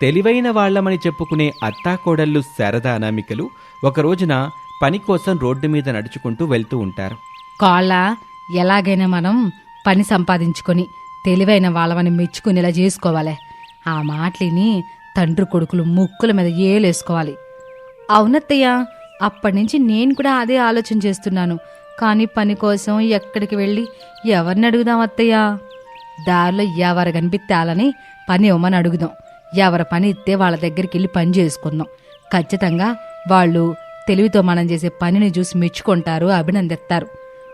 తెలివైన వాళ్ళమని చెప్పుకునే అత్తాకోడళ్ళు శారదా అనామికలు ఒక రోజున పని కోసం రోడ్డు మీద నడుచుకుంటూ వెళ్తూ ఉంటారు. కాళ్ళ ఎలాగైనా మనం పని సంపాదించుకొని తెలివైన వాళ్ళమని మెచ్చుకునేలా చేసుకోవాలి. ఆ మాటలిని తండ్రి కొడుకులు ముక్కుల మీద ఏలేసుకోవాలి. అవునత్తయ్య అప్పటి నుంచి నేను కూడా అదే ఆలోచన చేస్తున్నాను. కానీ పని కోసం ఎక్కడికి వెళ్ళి ఎవరిని అడుగుదాం అత్తయ్య? దారిలో ఎవరు కనిపిత్తాలని పని ఇవ్వమని అడుగుదాం. ఎవరి పని ఇస్తే వాళ్ళ దగ్గరికి వెళ్ళి పని చేసుకుందాం. ఖచ్చితంగా వాళ్ళు తెలివితో మనం చేసే పనిని చూసి మెచ్చుకుంటారు అభినందిస్తారు.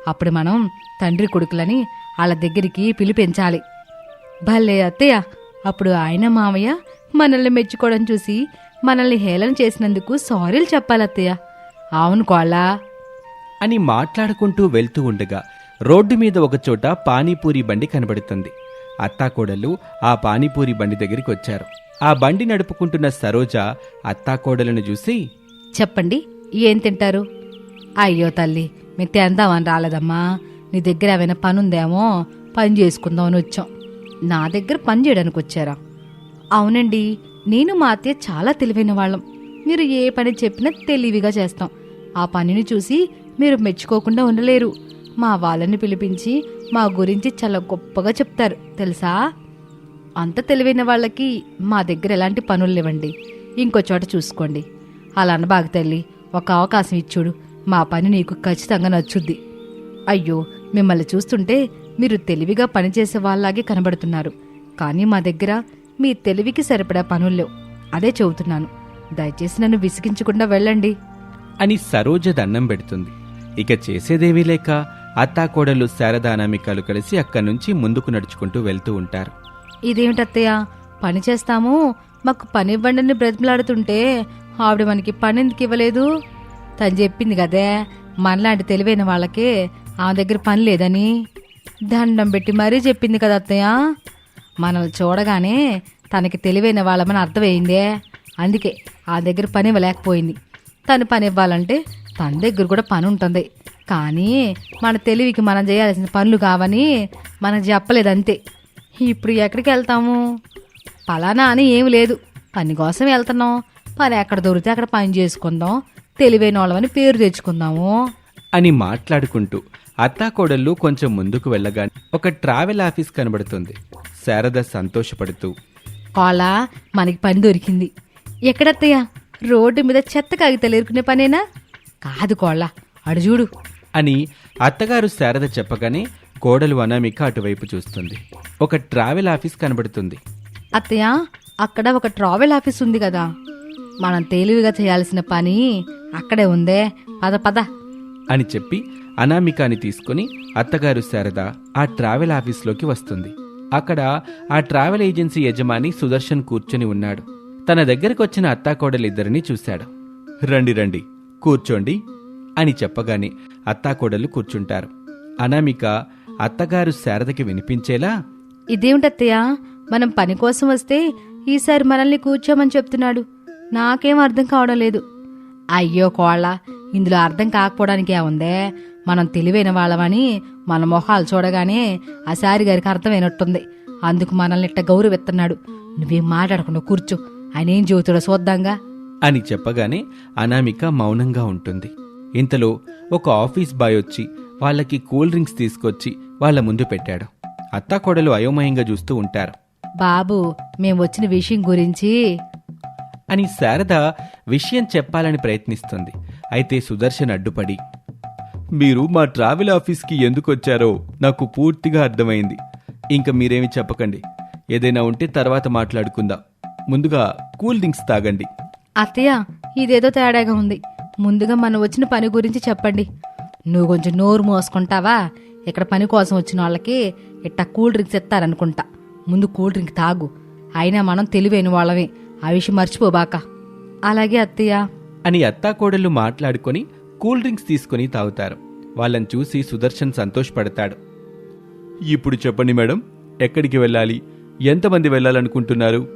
అప్పుడు మనం తండ్రి కొడుకులని వాళ్ళ దగ్గరికి పిలిపించాలి భలే అత్తయ్య! అప్పుడు ఆయన మామయ్య మనల్ని మెచ్చుకోవడం చూసి మనల్ని హేళన చేసినందుకు సారీలు చెప్పాలి అత్తయ్య. అవును కోళ్ళా! అని మాట్లాడుకుంటూ వెళ్తూ ఉండగా రోడ్డు మీద ఒకచోట పానీపూరి బండి కనబడుతుంది. అత్తాకోడలు ఆ పానీపూరి బండి దగ్గరికి వచ్చారు. ఆ బండి నడుపుకుంటున్న సరోజ అత్తాకోడలను చూసి చెప్పండి ఏం తింటారు? అయ్యో తల్లి మీకు తిందామని రాలేదమ్మా. నీ దగ్గర ఏమైనా పని ఉందేమో పని చేసుకుందామని వచ్చాం. నా దగ్గర పని చేయడానికి వచ్చారా? అవునండి నేను మా అత్తయ్య చాలా తెలివైన వాళ్ళం. మీరు ఏ పని చెప్పినా తెలివిగా చేస్తాం. ఆ పనిని చూసి మీరు మెచ్చుకోకుండా ఉండలేరు. మా వాళ్ళని పిలిపించి మా గురించి చాలా గొప్పగా చెప్తారు తెలుసా? అంత తెలివైన వాళ్ళకి మా దగ్గర ఎలాంటి పనులు లేవండి. ఇంకో చోట చూసుకోండి. అలా అనబాగు తల్లి ఒక అవకాశం ఇచ్చుడు. మా పని నీకు ఖచ్చితంగా నచ్చుద్ది. అయ్యో మిమ్మల్ని చూస్తుంటే మీరు తెలివిగా పనిచేసే వాళ్ళలాగే కనబడుతున్నారు. కానీ మా దగ్గర మీ తెలివికి సరిపడా పనులు లేవు. అదే చెబుతున్నాను. దయచేసి నన్ను విసిగించకుండా వెళ్ళండి. అని సరోజ దండం పెడుతుంది. ఇక చేసేదేమీ లేక అత్తాకోడలు శారదానామికలు కలిసి అక్కడి నుంచి ముందుకు నడుచుకుంటూ వెళ్తూ ఉంటారు. ఇదేమిటత్తయ్య? పని చేస్తాము. మాకు పని ఇవ్వండి బ్రతిమలాడుతుంటే ఆవిడ మనకి పని ఎందుకు ఇవ్వలేదు? తను చెప్పింది కదే మనలాంటి తెలివైన వాళ్ళకి ఆమె దగ్గర పని లేదని. దండం పెట్టి మరీ చెప్పింది కదా అత్తయ్య. మనల్ని చూడగానే తనకి తెలివైన వాళ్ళమని అర్థమైందే. అందుకే ఆ దగ్గర పని ఇవ్వలేకపోయింది. తను పని ఇవ్వాలంటే తన దగ్గర కూడా పని ఉంటుంది. కానీ మన తెలివికి మనం చేయాల్సిన పనులు కావని మనకు చెప్పలేదు అంతే ఇప్పుడు ఎక్కడికి వెళ్తాము? పలానా అని ఏమి లేదు. పని కోసం వెళ్తున్నాం. పని ఎక్కడ దొరికితే అక్కడ పని చేసుకుందాం. తెలివైన వాళ్ళమని పేరు తెచ్చుకుందాము. అని మాట్లాడుకుంటూ అత్తాకోడళ్ళు కొంచెం ముందుకు వెళ్ళగానే ఒక ట్రావెల్ ఆఫీస్ కనబడుతుంది. శారద సంతోషపడుతూ కోళ్ళ మనకి పని దొరికింది. ఎక్కడత్తయ్య? రోడ్డు మీద చెత్త కాగితాలు ఎరుకునే పనేనా? కాదు కోళ్ళ అడు చూడు. అని అత్తగారు శారద చెప్పగానే కోడలు అనామిక అటువైపు చూస్తుంది. ఒక ట్రావెల్ ఆఫీస్ కనబడుతుంది. అత్తయ్య అక్కడ ఒక ట్రావెల్ ఆఫీస్ ఉంది కదా. మనం తేలివిగా చేయాల్సిన పని అక్కడే ఉందే. పద పద. అని చెప్పి అనామికాని తీసుకుని అత్తగారు శారద ఆ ట్రావెల్ ఆఫీస్లోకి వస్తుంది. అక్కడ ఆ ట్రావెల్ ఏజెన్సీ యజమాని సుదర్శన్ కూర్చొని ఉన్నాడు. తన దగ్గరకు వచ్చిన అత్తాకోడలిద్దరినీ చూశాడు. రండి రండి కూర్చోండి అని చెప్పగానే అత్తాకోడలు కూర్చుంటారు. అనామిక అత్తగారు శారదకి వినిపించేలా ఇదేమిటత్తయ్య? మనం పని కోసం వస్తే ఈసారి మనల్ని కూర్చోమని చెప్తున్నాడు. నాకేం అర్థం కావడం లేదు. అయ్యో కోళ్ళ ఇందులో అర్థం కాకపోవడానికి ఏముందే? మనం తెలివైన వాళ్ళమని మన మొహాలు చూడగానే ఆ సారి గారికి అర్థమైనట్టుంది. అందుకు మనల్ని ఇట్ట గౌరవిస్తున్నాడు. నువ్వేం మాట్లాడకుండా కూర్చో. ఆయన ఏం చెబుతాడో చూద్దాంగా. అని చెప్పగానే అనామిక మౌనంగా ఉంటుంది. ఇంతలో ఒక ఆఫీస్ బాయ్ వచ్చి వాళ్ళకి కూల్ డ్రింక్స్ తీసుకొచ్చి వాళ్ళ ముందు పెట్టాడు. అత్తాకోడలు అయోమయంగా చూస్తూ ఉంటారు. బాబు మేం వచ్చిన విషయం గురించి అని శారద విషయం చెప్పాలని ప్రయత్నిస్తుంది. అయితే సుదర్శన్ అడ్డుపడి మీరు మా ట్రావెల్ ఆఫీస్కి ఎందుకు వచ్చారో నాకు పూర్తిగా అర్థమైంది. ఇంకా మీరేమి చెప్పకండి. ఏదైనా ఉంటే తర్వాత మాట్లాడుకుందాం. ముందుగా కూల్ డ్రింక్స్ తాగండి. అత్తయ్య ఇదేదో తేడాగా ఉంది. ముందుగా మనం వచ్చిన పని గురించి చెప్పండి. నువ్వు కొంచెం నోరు మోసుకుంటావా? ఇక్కడ పని కోసం వచ్చిన వాళ్ళకి ఇట్టా కూల్ డ్రింక్స్ ఇస్తారనుకుంటా. ముందు కూల్ డ్రింక్ తాగు. అయినా మనం తెలివైన వాళ్ళమే. ఆ విషయం మర్చిపోబాక అలాగే అత్తయ్య. అని అత్తాకోడళ్ళు మాట్లాడుకొని కూల్ డ్రింక్స్ తీసుకొని తాగుతారు. వాళ్ళని చూసి సుదర్శన్ సంతోషపడతాడు. ఇప్పుడు చెప్పండి మేడం ఎక్కడికి వెళ్ళాలి? ఎంతమంది వెళ్ళాలనుకుంటున్నారు?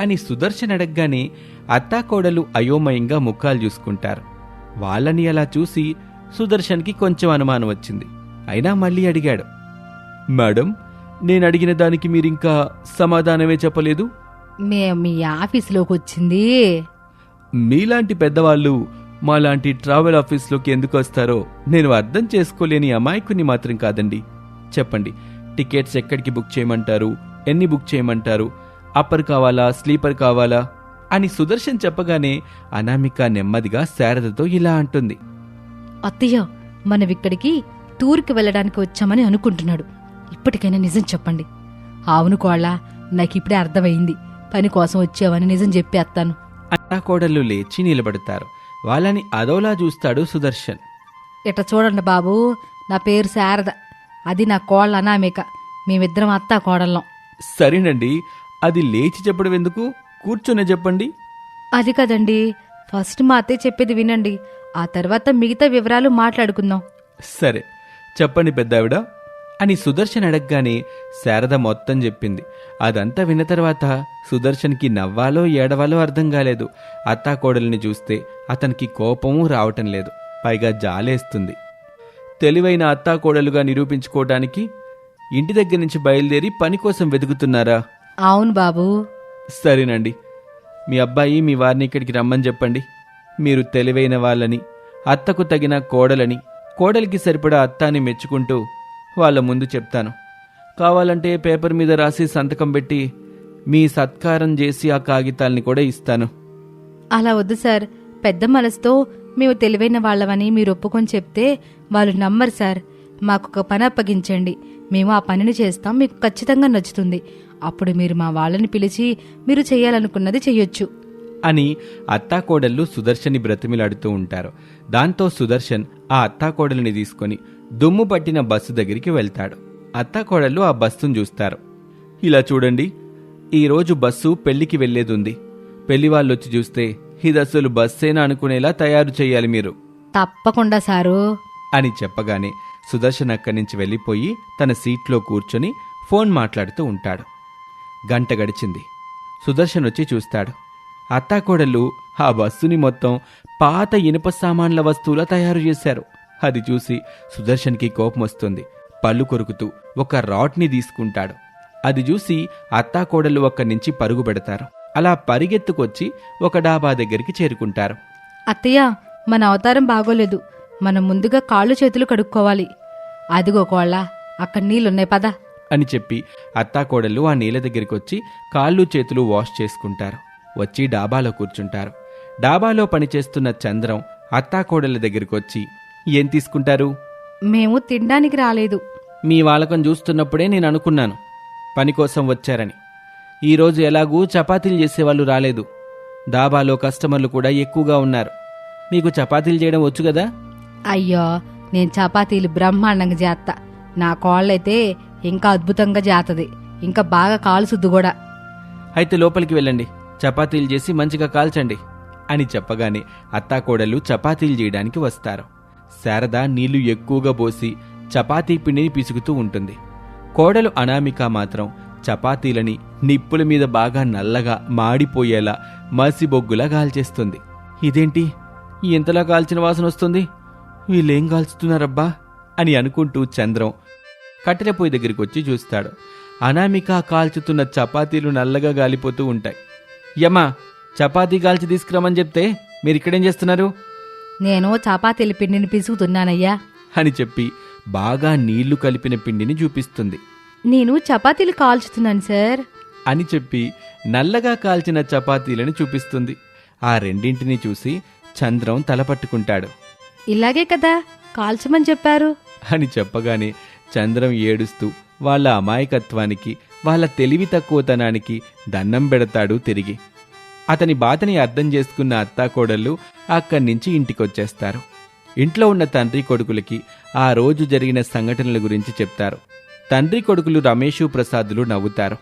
అని సుదర్శన్ అడగగానే అత్తాకోడలు అయోమయంగా ముఖాలు చూసుకుంటారు. వాళ్ళని అలా చూసి సుదర్శన్కి కొంచెం అనుమానం వచ్చింది. అయినా మళ్ళీ అడిగాడు. మేడం నేను అడిగిన దానికి మీరింకా సమాధానమే చెప్పలేదు? మేము మీ ఆఫీసులోకి వచ్చింది. మీలాంటి పెద్దవాళ్ళు మాలాంటి ట్రావెల్ ఆఫీస్లోకి ఎందుకు వస్తారో నేను అర్థం చేసుకోలేని అమాయకుని మాత్రం కాదండి. చెప్పండి టికెట్స్ ఎక్కడికి బుక్ చేయమంటారు? ఎన్ని బుక్ చేయమంటారు? అప్పర్ కావాలా స్లీపర్ కావాలా? అని సుదర్శన్ చెప్పగానే అనామిక నెమ్మదిగా శారదతో ఇలా అంటుంది. అత్తయ్య మనం ఇక్కడికి టూర్కి వెళ్ళడానికి వచ్చామని అనుకుంటున్నాడు. ఇప్పటికైనా నిజం చెప్పండి. అవును కోళ్ళ నాకు ఇప్పుడే అర్థమైంది. పని కోసం వచ్చావని నిజం చెప్పేస్తాను. అన్నా కోడళ్ళు లేచి నిలబడతారు. వాళ్ళని అదోలా చూస్తాడు సుదర్శన్. ఇట చూడండి బాబు నా పేరు శారద. అది నా కోళ్ళ అనామిక. మేమిద్దరం అత్తా కోడళ్ళం సరేనండి. అది లేచి చెప్పడం ఎందుకు కూర్చునే చెప్పండి. అది కదండి. ఫస్ట్ మా అత్తయ్య చెప్పేది వినండి. ఆ తర్వాత మిగతా వివరాలు మాట్లాడుకుందాం. సరే చెప్పండి పెద్దావిడ. అని సుదర్శన్ అడగగానే శారద మొత్తం చెప్పింది. అదంతా విన్న తర్వాత సుదర్శన్కి నవ్వాలో ఏడవాలో అర్థం కాలేదు. అత్తాకోడల్ని చూస్తే అతనికి కోపము రావటం లేదు. పైగా జాలేస్తుంది. తెలివైన అత్తాకోడలుగా నిరూపించుకోవటానికి ఇంటి దగ్గర నుంచి బయలుదేరి పని కోసం వెతుకుతున్నారా? అవును బాబు. సరేనండి. మీ అబ్బాయి మీ వారిని ఇక్కడికి రమ్మని చెప్పండి. మీరు తెలివైన వాళ్ళని అత్తకు తగిన కోడలని కోడలికి సరిపడా అత్తాని మెచ్చుకుంటూ వాళ్ళ ముందు చెప్తాను. కావాలంటే పేపర్ మీద రాసి సంతకం పెట్టి మీ సత్కారం చేసి ఆ కాగితాల్ని కూడా ఇస్తాను. అలా వద్దు సార్. పెద్ద మనసుతో మేము తెలివైన వాళ్ళమని మీరు ఒప్పుకొని చెప్తే వాళ్ళు నమ్మరు సార్. మాకు ఒక పని అప్పగించండి. మేము ఆ పనిని చేస్తాం మీకు ఖచ్చితంగా నచ్చుతుంది. అప్పుడు మీరు మా వాళ్ళని పిలిచి మీరు చేయాలనుకున్నది చెయ్యొచ్చు అని అత్తాకోడళ్ళు సుదర్శన్ని బ్రతిమిలాడుతూ ఉంటారు. దాంతో సుదర్శన్ ఆ అత్తాకోడల్ని తీసుకొని దుమ్ము పట్టిన బస్సు దగ్గరికి వెళ్తాడు. అత్తాకోడళ్ళు ఆ బస్సును చూస్తారు. ఇలా చూడండి ఈరోజు బస్సు పెళ్ళికి వెళ్ళేదుంది పెళ్ళి వాళ్ళొచ్చి చూస్తే ఇది అసలు బస్సేనా అనుకునేలా తయారు చేయాలి మీరు. తప్పకుండా సారు. అని చెప్పగానే సుదర్శన్ అక్కడి నుంచి వెళ్ళిపోయి తన సీట్లో కూర్చొని ఫోన్ మాట్లాడుతూ ఉంటాడు. గంట గడిచింది. సుదర్శన్ వచ్చి చూస్తాడు. అత్తాకోడళ్ళు ఆ బస్సుని మొత్తం పాత ఇనుప సామాన్ల వస్తువులా తయారు చేశారు. అది చూసి సుదర్శన్కి కోపం వస్తుంది. పళ్ళు కొరుకుతూ ఒక రాడ్ని తీసుకుంటాడు. అది చూసి అత్తాకోడళ్ళు అక్కడి నుంచి పరుగు పెడతారు. అలా పరిగెత్తుకొచ్చి ఒక డాబా దగ్గరికి చేరుకుంటారు. అత్తయ్య మన అవతారం బాగోలేదు. మనం ముందుగా కాళ్ళు చేతులు కడుక్కోవాలి. అదిగో కోళ్ళ అక్కడ నీళ్ళున్నాయి పద. అని చెప్పి అత్తాకోడళ్ళు ఆ నీళ్ళ దగ్గరికి వచ్చి కాళ్ళు చేతులు వాష్ చేసుకుంటారు. వచ్చి డాబాలో కూర్చుంటారు. డాబాలో పనిచేస్తున్న చంద్రం అత్తాకోడళ్ళ దగ్గరికి వచ్చి ఏం తీసుకుంటారు? మేము తినడానికి రాలేదు. మీ వాలకం చూస్తున్నప్పుడే నేను అనుకున్నాను పని కోసం వచ్చారని. ఈరోజు ఎలాగూ చపాతీలు చేసేవాళ్ళు రాలేదు. డాబాలో కస్టమర్లు కూడా ఎక్కువగా ఉన్నారు. మీకు చపాతీలు చేయడం వచ్చు కదా? అయ్యో నేను చపాతీలు బ్రహ్మాండంగా చేస్తా నా కోళ్ళైతే ఇంకా అద్భుతంగా చేతది. ఇంకా బాగా కాలుసుద్దు కూడా. అయితే లోపలికి వెళ్ళండి. చపాతీలు చేసి మంచిగా కాల్చండి అని చెప్పగానే అత్తాకోడలు చపాతీలు చేయడానికి వస్తారు. శారద నీళ్ళు ఎక్కువగా పోసి చపాతీ పిండిని పిసుకుతూ ఉంటుంది. కోడలు అనామిక మాత్రం చపాతీలని నిప్పుల మీద బాగా నల్లగా మాడిపోయేలా మసిబొగ్గులా కాల్చేస్తుంది. ఇదేంటి? ఇంతలా కాల్చిన వాసన వస్తుంది? వీళ్ళేం కాల్చుతున్నారబ్బా? అని అనుకుంటూ చంద్రం కట్టెల పొయ్యి దగ్గరికి వచ్చి చూస్తాడు. అనామిక కాల్చుతున్న చపాతీలు నల్లగా గాలిపోతూ ఉంటాయి. యమ్మా చపాతీ కాల్చి తీసుకురమ్మని చెప్తే మీరు ఇక్కడేం చేస్తున్నారు? నేను చపాతీల పిండిని పిసుకుతున్నానయ్యా. అని చెప్పి బాగా నీళ్ళు కలిపిన పిండిని చూపిస్తుంది. నేను చపాతీలు కాల్చుతున్నాను సార్. అని చెప్పి నల్లగా కాల్చిన చపాతీలను చూపిస్తుంది. ఆ రెండింటిని చూసి చంద్రం తలపట్టుకుంటాడు ఇలాగే కదా కాల్చమని చెప్పారు. అని చెప్పగానే చంద్రం ఏడుస్తూ వాళ్ళ అమాయకత్వానికి వాళ్ళ తెలివి తక్కువతనానికి దండం పెడతాడు తిరిగి. అతని బాధని అర్థం చేసుకున్న అత్తాకోడళ్ళు అక్కడి నుంచి ఇంటికొచ్చేస్తారు. ఇంట్లో ఉన్న తండ్రి కొడుకులకి ఆ రోజు జరిగిన సంఘటనల గురించి చెప్తారు. తండ్రి కొడుకులు రమేషు ప్రసాదులు నవ్వుతారు.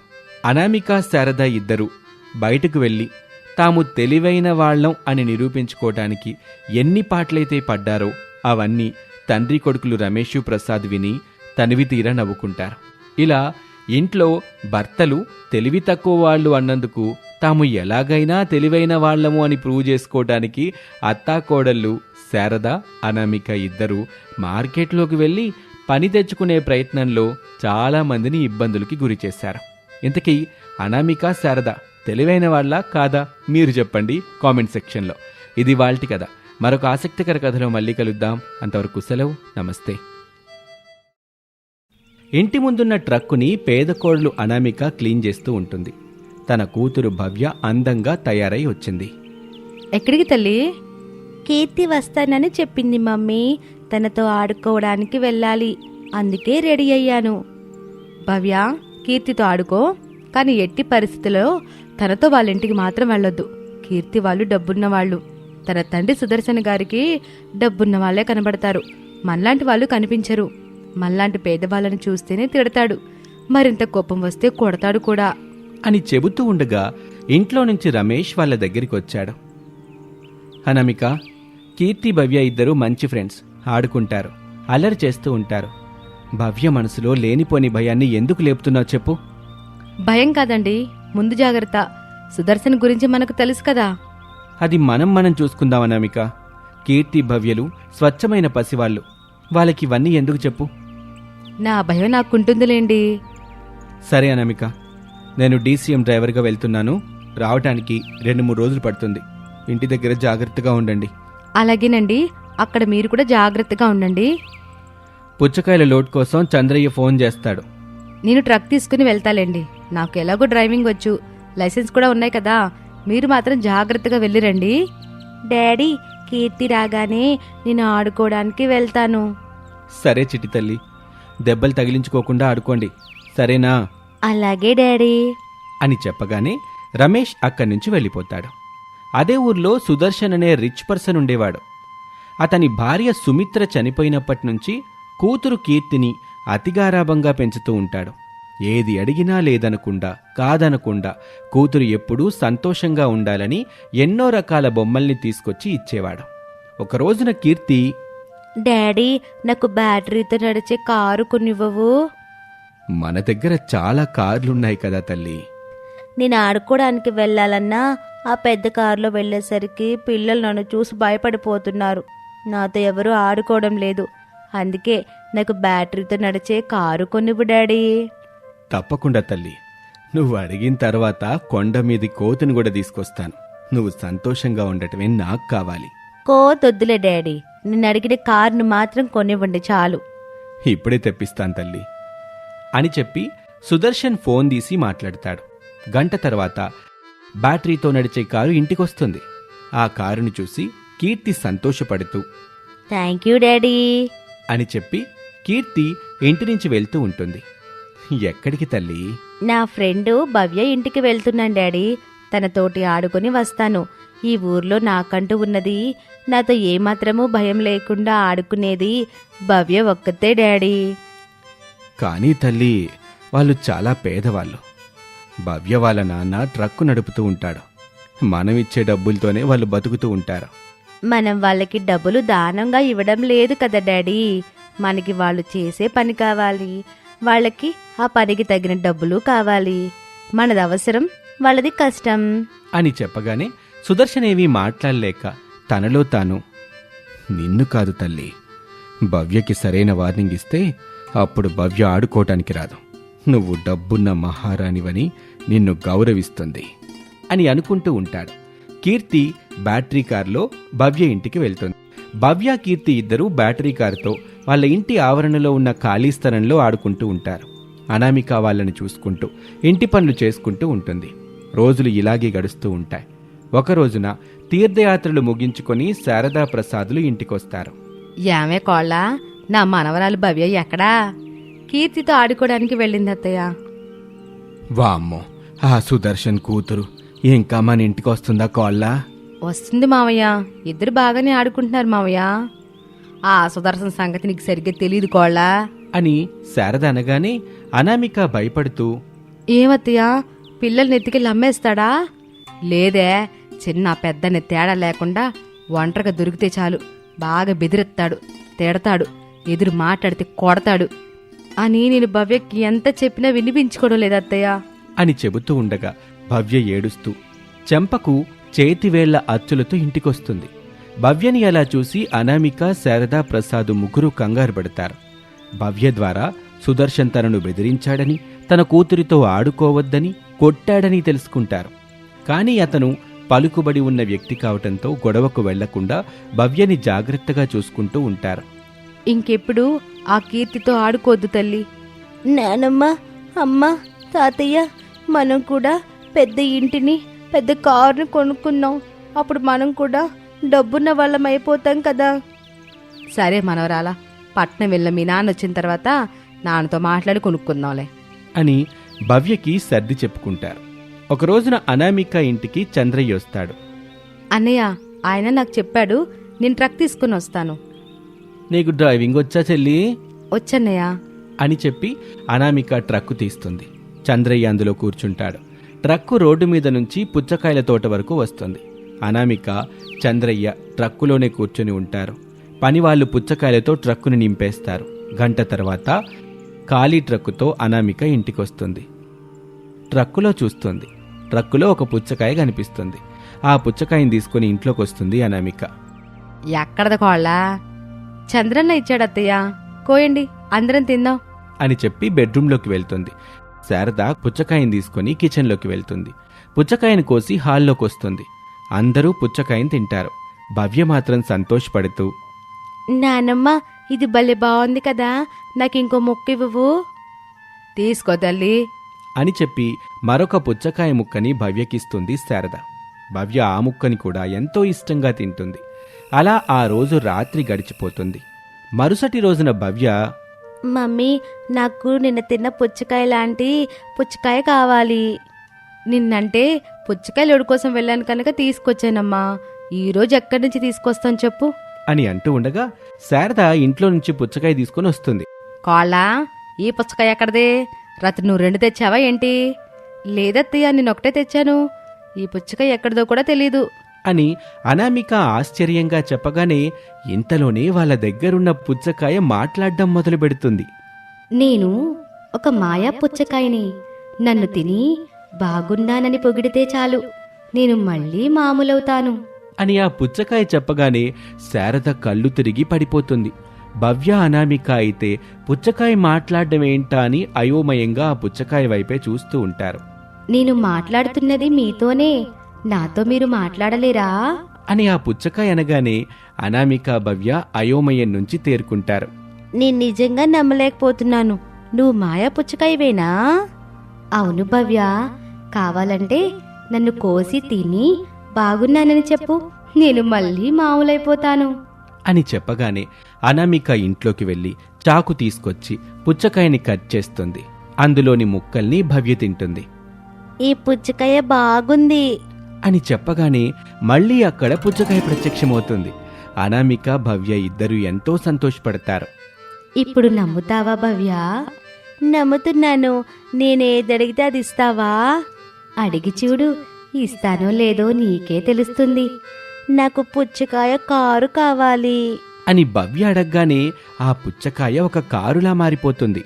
అనామిక శారద ఇద్దరు బయటకు వెళ్ళి తాము తెలివైన వాళ్ళం అని నిరూపించుకోవటానికి ఎన్ని పాటలైతే పడ్డారో అవన్నీ తండ్రి కొడుకులు రమేషు ప్రసాద్ విని తనివి తీర నవ్వుకుంటారు. ఇలా ఇంట్లో భర్తలు తెలివి తక్కువ వాళ్ళు అన్నందుకు తాము ఎలాగైనా తెలివైన వాళ్ళము అని ప్రూవ్ చేసుకోవటానికి అత్తాకోడళ్ళు శారద అనామిక ఇద్దరు మార్కెట్లోకి వెళ్ళి పని తెచ్చుకునే ప్రయత్నంలో చాలా మందిని ఇబ్బందులకి గురి చేశారు. ఇంతకీ అనామిక శారద తెలివైన వాళ్ళ కాదా? మీరు చెప్పండి కామెంట్ సెక్షన్లో. ఇది వాళ్ళటి కథ. మరొక ఆసక్తికర కథలో మళ్ళీ కలుద్దాం. అంతవరకు సెలవు. నమస్తే. ఇంటి ముందున్న ట్రక్కుని పేద కోడలు అనామిక క్లీన్ చేస్తూ ఉంటుంది. తన కూతురు భవ్య అందంగా తయారై వచ్చింది. ఎక్కడికి తల్లి? కీర్తి వస్తానని చెప్పింది మమ్మీ. తనతో ఆడుకోవడానికి వెళ్ళాలి. అందుకే రెడీ అయ్యాను. భవ్య కీర్తితో ఆడుకో. కానీ ఎట్టి పరిస్థితుల్లో తనతో వాళ్ళ ఇంటికి మాత్రం వెళ్ళొద్దు. కీర్తి వాళ్ళు డబ్బున్న వాళ్ళు తన తండ్రి సుదర్శన్ గారికి డబ్బున్న వాళ్ళే కనబడతారు. మనలాంటి వాళ్ళు కనిపించరు. మనలాంటి పేదవాళ్ళని చూస్తేనే తిడతాడు. మరింత కోపం వస్తే కొడతాడు కూడా. అని చెబుతూ ఉండగా ఇంట్లో నుంచి రమేష్ వాళ్ళ దగ్గరికి వచ్చాడు. అనామిక కీర్తి భవ్య ఇద్దరు మంచి ఫ్రెండ్స్. ఆడుకుంటారు. అల్లరి చేస్తూ ఉంటారు. భవ్య మనసులో లేనిపోని భయాన్ని ఎందుకు లేపుతున్నావు చెప్పు. భయం కాదండి. ముందు జాగ్రత్త. సుదర్శన్ గురించి మనకు తెలుసు కదా. అది మనం మనం చూసుకుందాం అనామిక. కీర్తి భవ్యలు స్వచ్ఛమైన పసివాళ్ళు. వాళ్ళకి ఇవన్నీ ఎందుకు చెప్పు. నా భయం నాకుంటుందిలేండి. సరే అనామిక నేను డీసీఎం డ్రైవర్గా వెళ్తున్నాను. రావటానికి రెండు మూడు రోజులు పడుతుంది. ఇంటి దగ్గర జాగ్రత్తగా ఉండండి. అలాగేనండి. అక్కడ మీరు కూడా జాగ్రత్తగా ఉండండి. పుచ్చకాయల లోడ్ కోసం చంద్రయ్య ఫోన్ చేస్తాడు. నేను ట్రక్ తీసుకుని వెళ్తాలేండి. నాకు ఎలాగో డ్రైవింగ్ వచ్చు. లైసెన్స్ కూడా ఉన్నాయి కదా. మీరు మాత్రం జాగ్రత్తగా వెళ్ళిరండి. డాడీ కీర్తి రాగానే నేను ఆడుకోవడానికి వెళ్తాను. సరే చిట్టి తల్లి. దెబ్బలు తగిలించుకోకుండా ఆడుకోండి. సరేనా? అలాగే డాడీ. అని చెప్పగానే రమేష్ అక్కడి నుంచి వెళ్ళిపోతాడు. అదే ఊర్లో సుదర్శన్ అనే రిచ్ పర్సన్ ఉండేవాడు. అతని భార్య సుమిత్ర చనిపోయినప్పటి నుంచి కూతురు కీర్తిని అతిగారాభంగా పెంచుతూ ఉంటాడు. ఏది అడిగినా లేదనకుండా కాదనకుండా కూతురు ఎప్పుడూ సంతోషంగా ఉండాలని ఎన్నో రకాల బొమ్మల్ని తీసుకొచ్చి ఇచ్చేవాడు. ఒక రోజున కీర్తి డాడీ నాకు బ్యాటరీతో నడిచే కారు కొనివ్వవు. మన దగ్గర చాలా కార్లున్నాయి కదా తల్లి. నేను ఆడుకోవడానికి వెళ్ళాలన్నా ఆ పెద్ద కారులో వెళ్ళేసరికి పిల్లలు నన్ను చూసి భయపడిపోతున్నారు. నాతో ఎవరు ఆడుకోవడం లేదు. అందుకే నాకు బ్యాటరీతో నడిచే కారు కొనివ్వు డాడీ. తప్పకుండా తల్లి. నువ్వు అడిగిన తర్వాత కొండ మీది కోతిని కూడా తీసుకొస్తాను. నువ్వు సంతోషంగా ఉండటమే నాకు కావాలి. కోతొద్దులే డాడీ. నేను అడిగిన కారును మాత్రం కొనివ్వండి చాలు. ఇప్పుడే తెప్పిస్తాను తల్లి. అని చెప్పి సుదర్శన్ ఫోన్ తీసి మాట్లాడతాడు. గంట తర్వాత బ్యాటరీతో నడిచే కారు ఇంటికొస్తుంది. ఆ కారుని చూసి కీర్తి సంతోషపడుతూ థ్యాంక్ యూ డాడీ. అని చెప్పి కీర్తి ఇంటి నుంచి వెళ్తూ ఉంటుంది. ఎక్కడికి తల్లి? నా ఫ్రెండ్ భవ్య ఇంటికి వెళ్తున్నాను డాడీ. తనతోటి ఆడుకొని వస్తాను. ఈ ఊర్లో నాకంటూ ఉన్నది. నాతో ఏమాత్రమూ భయం లేకుండా ఆడుకునేది భవ్య ఒక్కతే డాడీ. కానీ తల్లి వాళ్ళు చాలా పేదవాళ్ళు. భవ్య వాళ్ళ నాన్న ట్రక్కు నడుపుతూ ఉంటాడు. మనం ఇచ్చే డబ్బులతోనే వాళ్ళు బతుకుతూ ఉంటారు. మనం వాళ్ళకి డబ్బులు దానంగా ఇవ్వడం లేదు కదా డాడీ. మనకి వాళ్ళు చేసే పని కావాలి. వాళ్ళకి ఆ పనికి తగిన డబ్బులు కావాలి. మనది అవసరం వాళ్ళది కష్టం. అని చెప్పగానే సుదర్శనేవి మాట్లాడలేక తనలో తాను నిన్ను కాదు తల్లి భవ్యకి సరైన వార్నింగ్ ఇస్తే అప్పుడు భవ్య ఆడుకోవటానికి రాదు. నువ్వు డబ్బున్న మహారాణివని నిన్ను గౌరవిస్తుంది అని అనుకుంటూ ఉంటాడు. కీర్తి బ్యాటరీ కారులో భవ్య ఇంటికి వెళ్తుంది. భవ్య కీర్తి ఇద్దరూ బ్యాటరీ కారుతో వాళ్ళ ఇంటి ఆవరణలో ఉన్న ఖాళీ స్థలంలో ఆడుకుంటూ ఉంటారు. అనామిక వాళ్ళని చూసుకుంటూ ఇంటి పనులు చేసుకుంటూ ఉంటుంది. రోజులు ఇలాగే గడుస్తూ ఉంటాయి. ఒక రోజున తీర్థయాత్రలు ముగించుకొని శారదా ప్రసాదులు ఇంటికొస్తారు. యామే కోళ్ళ నా మనవరాలు భవ్య ఎక్కడా? కీర్తితో ఆడుకోవడానికి వెళ్ళింది అత్తయ్య వామ్మో ఆ సుదర్శన్ కూతురు ఇంకా మన ఇంటికి వస్తుందా కోళ్ళ? వస్తుంది మావయ్య ఇద్దరు బాగానే ఆడుకుంటున్నారు మావయ్య. ఆ సుదర్శన్ సంగతి నీకు సరిగ్గా తెలియదు కోళ్ళ. అని శారద అనగానే అనామిక భయపడుతూ ఏమత్తయ్య పిల్లల్ని ఎత్తుకెళ్ళి అమ్మేస్తాడా? లేదే చిన్న పెద్దని తేడా లేకుండా ఒంటరిగా దొరికితే చాలు. బాగా బెదిరెత్తాడు తిడతాడు ఎదురు మాట్లాడితే కొడతాడు. అని నేను భవ్యకి ఎంత చెప్పినా వినిపించుకోవడం లేదత్తయ్య అని చెబుతూ ఉండగా భవ్య ఏడుస్తూ చెంపకు చేతివేళ్ళ అచ్చులతో ఇంటికొస్తుంది. భవ్యని అలా చూసి అనామిక శారద ప్రసాద్ ముగ్గురు కంగారు పడతారు. భవ్య ద్వారా సుదర్శన్ తనను బెదిరించాడని తన కూతురితో ఆడుకోవద్దని కొట్టాడని తెలుసుకుంటారు. కానీ అతను పలుకుబడి ఉన్న వ్యక్తి కావటంతో గొడవకు వెళ్ళకుండా భవ్యని జాగ్రత్తగా చూసుకుంటూ ఉంటారు. ఇంకెప్పుడు ఆ కీర్తితో ఆడుకోవద్దు తల్లి. నానమ్మ అమ్మ తాతయ్య మనం కూడా పెద్ద ఇంటిని పెద్ద కారుని కొనుక్కుందాం. అప్పుడు మనం కూడా డబ్బున్న వాళ్ళం అయిపోతాం కదా. సరే మనవరాలా పట్నం వెళ్ళ మీ నాన్న వచ్చిన తర్వాత నాన్నతో మాట్లాడి కొనుక్కుందాంలే. అని భవ్యకి సర్ది చెప్పుకుంటారు. ఒక రోజున అనామిక ఇంటికి చంద్రయ్య వస్తాడు. అన్నయ్య ఆయన నాకు చెప్పాడు నేను ట్రక్ తీసుకుని వస్తాను. నీకు డ్రైవింగ్ వచ్చా చెల్లి? వచ్చన్నయ్య. అని చెప్పి అనామిక ట్రక్కు తీస్తుంది. చంద్రయ్య అందులో కూర్చుంటాడు. ట్రక్కు రోడ్డు మీద నుంచి పుచ్చకాయల తోట వరకు వస్తుంది. అనామిక చంద్రయ్య ట్రక్కులోనే కూర్చొని ఉంటారు. పనివాళ్ళు పుచ్చకాయలతో ట్రక్కుని నింపేస్తారు. గంట తర్వాత ఖాళీ ట్రక్కుతో అనామిక ఇంటికొస్తుంది. ట్రక్కులో చూస్తుంది. ట్రక్కులో ఒక పుచ్చకాయ కనిపిస్తుంది. ఆ పుచ్చకాయని తీసుకుని ఇంట్లోకి వస్తుంది అనామిక. ఎక్కడద కోళ్ళ? చంద్రన్న ఇచ్చాడు అత్తయ్య. కోయండి అందరం తిందాం. అని చెప్పి బెడ్రూమ్లోకి వెళ్తుంది. శారద పుచ్చకాయని తీసుకొని కిచెన్లోకి వెళ్తుంది. పుచ్చకాయని కోసి హాల్లోకి వస్తుంది అందరూ పుచ్చకాయని తింటారు. భవ్య మాత్రం సంతోషపడుతూ నానమ్మ ఇది భలే బాగుంది కదా. నాకు ఇంకో ముక్క ఇవ్వవు. తీసుకో తల్లి. అని చెప్పి మరొక పుచ్చకాయ ముక్కని భవ్యకిస్తుంది శారద. భవ్య ఆ ముక్కని కూడా ఎంతో ఇష్టంగా తింటుంది. అలా ఆ రోజు రాత్రి గడిచిపోతుంది. మరుసటి రోజున భవ్య మమ్మీ నాకు నిన్న తిన్న పుచ్చకాయ లాంటి పుచ్చకాయ కావాలి. నిన్నంటే పుచ్చకాయలు ఎవడి కోసం వెళ్ళాను కనుక తీసుకొచ్చానమ్మా. ఈ రోజు ఎక్కడి నుంచి తీసుకొస్తాను చెప్పు. అని అంటూ ఉండగా శారద ఇంట్లో నుంచి పుచ్చకాయ తీసుకొని వస్తుంది. కోళ్ళ? ఈ పుచ్చకాయ ఎక్కడదే? రాత్రి నువ్వు రెండు తెచ్చావా ఏంటి? లేదత్తయ్య నేను ఒకటే తెచ్చాను. ఈ పుచ్చకాయ ఎక్కడిదో కూడా తెలీదు. అని అనామిక ఆశ్చర్యంగా చెప్పగానే ఇంతలోనే వాళ్ళ దగ్గరున్న పుచ్చకాయ మాట్లాడడం మొదలు పెడుతుంది. నేను ఒక మాయా పుచ్చకాయని నన్ను తిని బాగున్నానని పొగిడితే చాలు. నేను మళ్ళీ మామూలవుతాను. అని ఆ పుచ్చకాయ చెప్పగానే శారద కళ్ళు తిరిగి పడిపోతుంది. భవ్య అనామిక అయితే పుచ్చకాయ మాట్లాడడం ఏంటా అని అయోమయంగా ఆ పుచ్చకాయ వైపే చూస్తూ ఉంటారు. నేను మాట్లాడుతున్నది మీతోనే నాతో మీరు మాట్లాడలేరా? అని ఆ పుచ్చకాయ అనగానే అనామిక భవ్య అయోమయం నుంచి తేరుకుంటారు. నేను నిజంగా నమ్మలేకపోతున్నాను. నువ్వు మాయా పుచ్చకాయవేనా? అవును భవ్య. కావాలంటే నన్ను కోసి తిని బాగున్నానని చెప్పు. నేను మళ్ళీ మామూలైపోతాను. అని చెప్పగానే అనామిక ఇంట్లోకి వెళ్ళి చాకు తీసుకొచ్చి పుచ్చకాయని కట్ చేస్తుంది. అందులోని ముక్కల్ని భవ్య తింటుంది. ఈ పుచ్చకాయ బాగుంది. అని చెప్పగానే మళ్ళీ అక్కడ పుచ్చకాయ ప్రత్యక్షమవుతుంది. అనామిక భవ్య ఇద్దరు ఎంతో సంతోషపడతారు. ఇప్పుడు నమ్ముతావా భవ్య? నమ్ముతున్నాను. నేనేదడిగితే అది ఇస్తావా? అడిగి చూడు. ఇస్తానో లేదో నీకే తెలుస్తుంది. నాకు పుచ్చకాయ కారు కావాలి. అని భవ్య అడగగానే ఆ పుచ్చకాయ ఒక కారులా మారిపోతుంది.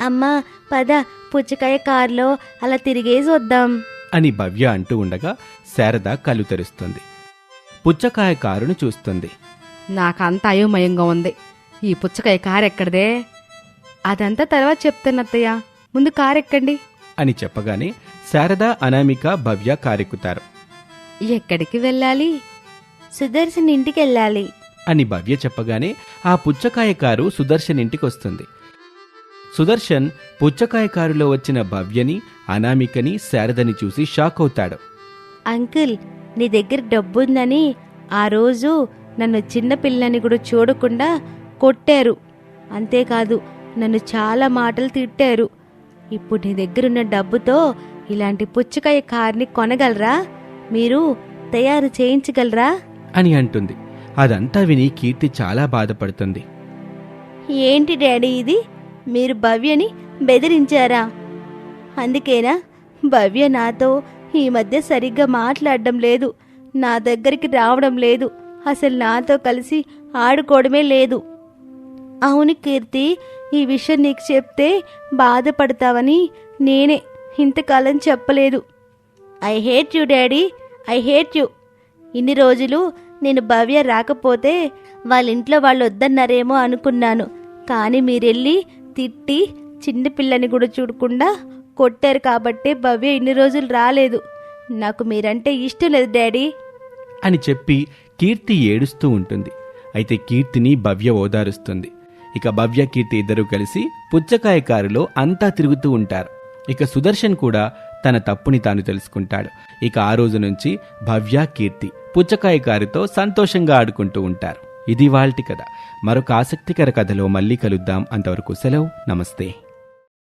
అమ్మా పద పుచ్చకాయ కారులో అలా తిరిగేసి వద్దాం. అని భవ్య అంటూ ఉండగా శారద కళ్ళు తెరుస్తుంది. పుచ్చకాయ కారును చూస్తుంది. నాకంత అయోమయంగా ఉంది. ఈ పుచ్చకాయ కారు ఎక్కడదే? అదంతా తర్వాత చెప్తాను అత్తయ్య. ముందు కారు ఎక్కండి. అని చెప్పగానే శారద అనామిక భవ్య కారెక్కుతారు. ఎక్కడికి వెళ్ళాలి? సుదర్శన్ ఇంటికి వెళ్ళాలి అని భవ్య చెప్పగానే ఆ పుచ్చకాయ కారు సుదర్శన్ ఇంటికి వస్తుంది సుదర్శన్ పుచ్చకాయ కారులో వచ్చిన భవ్యని అనామికని శారదని చూసి షాక్ అవుతాడు. అంకుల్ నీ దగ్గర డబ్బుందని ఆ రోజు నన్ను చిన్న పిల్లని కూడా చూడకుండా కొట్టారు. అంతేకాదు నన్ను చాలా మాటలు తిట్టారు. ఇప్పుడు నీ దగ్గరున్న డబ్బుతో ఇలాంటి పుచ్చకాయ కార్ని కొనగలరా? మీరు తయారు చేయించగలరా? అని అంటుంది. అదంతా విని కీర్తి చాలా బాధపడుతుంది. ఏంటి డాడీ ఇది? మీరు భవ్యని బెదిరించారా? అందుకేనా? భవ్య నాతో ఈ మధ్య సరిగ్గా మాట్లాడడం లేదు. నా దగ్గరికి రావడం లేదు. అసలు నాతో కలిసి ఆడుకోవడమే లేదు. అవును కీర్తి ఈ విషయం నీకు చెప్తే బాధపడతావని నేనే ఇంతకాలం చెప్పలేదు. I hate you daddy. I hate you. ఇన్ని రోజులు నేను భవ్య రాకపోతే వాళ్ళ ఇంట్లో వాళ్ళు వద్దన్నారేమో అనుకున్నాను. కానీ మీరెళ్ళి తిట్టి చిన్న పిల్లని కూడా చూడకుండా కొట్టారు కాబట్టే భవ్య ఇన్ని రోజులు రాలేదు. నాకు మీరంటే ఇష్టం లేదు డాడీ. అని చెప్పి కీర్తి ఏడుస్తూ ఉంటుంది. అయితే కీర్తిని భవ్య ఓదారుస్తుంది. ఇక భవ్య కీర్తి ఇద్దరూ కలిసి పుచ్చకాయ కారులో అంతా తిరుగుతూ ఉంటారు. ఇక సుదర్శన్ కూడా తన తప్పుని తాను తెలుసుకుంటాడు. ఇక ఆ రోజు నుంచి భవ్య కీర్తి పుచ్చకాయ గారితో సంతోషంగా ఆడుకుంటూ ఉంటారు. ఇది వాల్టి కథ. మరొక ఆసక్తికర కథలో మళ్ళీ కలుద్దాం. అంతవరకు సెలవు. నమస్తే.